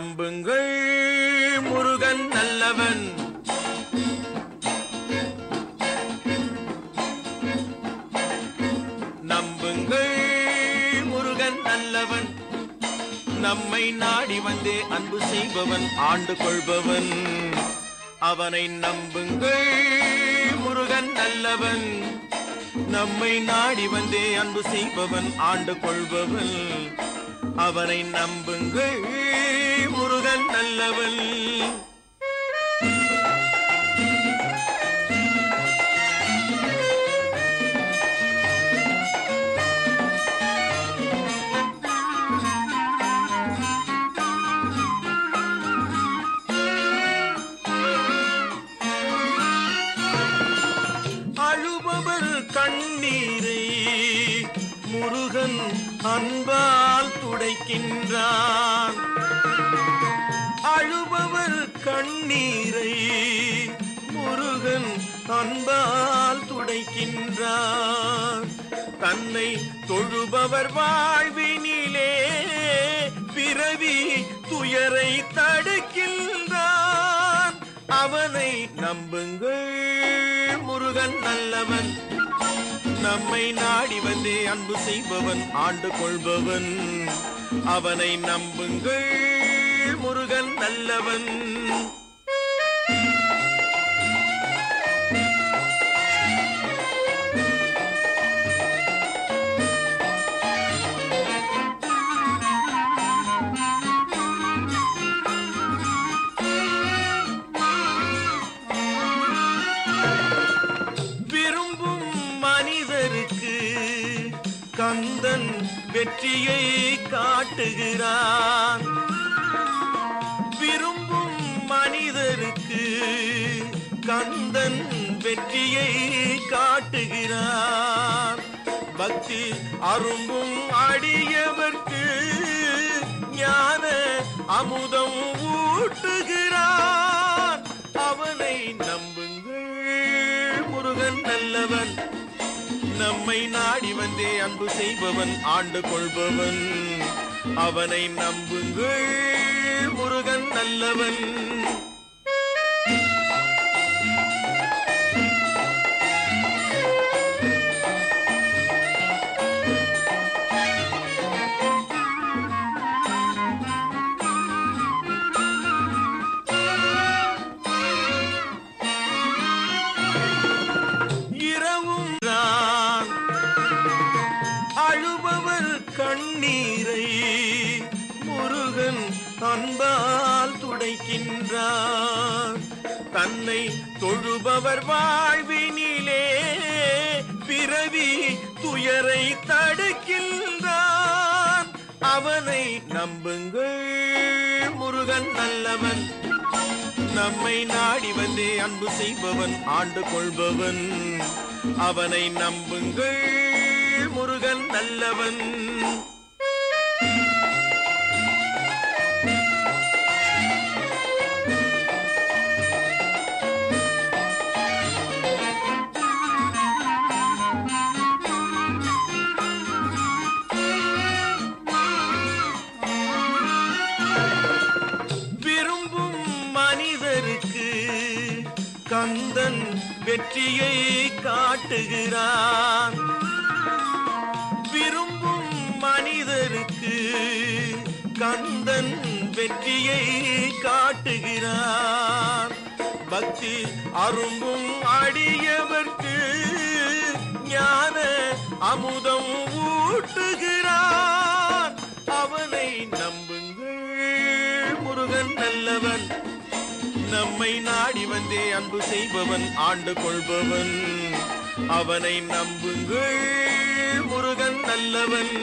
நம்புங்கள் முருகன் நல்லவன். நம்புங்கள் முருகன் நல்லவன். நம்மை நாடி வந்தே அன்பு செய்பவன் ஆண்டு கொள்பவன். அவனை நம்புங்கள் முருகன் நல்லவன். நம்மை நாடி வந்தே அன்பு செய்பவன் ஆண்டு கொள்பவன். அவனை நம்புங்கள் முருகன் நல்லவன். அழுபவர் கண்ணீரை முருகன் அன்பால் துடைக்கின்றான் அழுபவர் கண்ணீரை முருகன் அன்பால் துடைக்கின்றான். தன்னை தொழுபவர் வாழ்வினிலே பிறவி துயரை தடுக்கின்றான். அவனை நம்புங்கள் முருகன் நல்லவன். நம்மை நாடி வந்தே அன்பு செய்பவன் ஆண்டு கொள்பவன். அவனை நம்புங்கள் முருகன் நல்லவன். கந்தன் வெற்றியை காட்டுகிறான். விரும்பும் மனிதருக்கு கந்தன் வெற்றியை காட்டுகிறான். பக்தி அரும்பும் அடியவர்க்கு ஞான அமுதம் ஊட்டுகிறான். அவனை நம்புங்கள் முருகன் நல்லவன். நம்மை நாடி வந்தே அன்பு செய்பவன் ஆண்டு கொள்பவன். அவனை நம்புங்கள் முருகன் நல்லவன். அன்பால் துடைக்கின்றான் தன்னை தொழுபவர் வாழ்வினிலே பிறவி துயரை தடுக்கின்றான் அவனை நம்புங்கள் முருகன் நல்லவன். நம்மை நாடி வந்தே அன்பு செய்பவன் ஆண்டு கொள்பவன். அவனை நம்புங்கள் முருகன் நல்லவன். வெற்றியை காட்டுகிறான். விரும்பும் மனிதருக்கு கந்தன் வெற்றியை காட்டுகிறான். பக்தி அரும்பும் அடியவர்க்கு ஞான அமுதம் நம்மை நாடி வந்தே அன்பு செய்பவன் ஆண்டு கொள்பவன். அவனை நம்புங்கள் முருகன் நல்லவன்.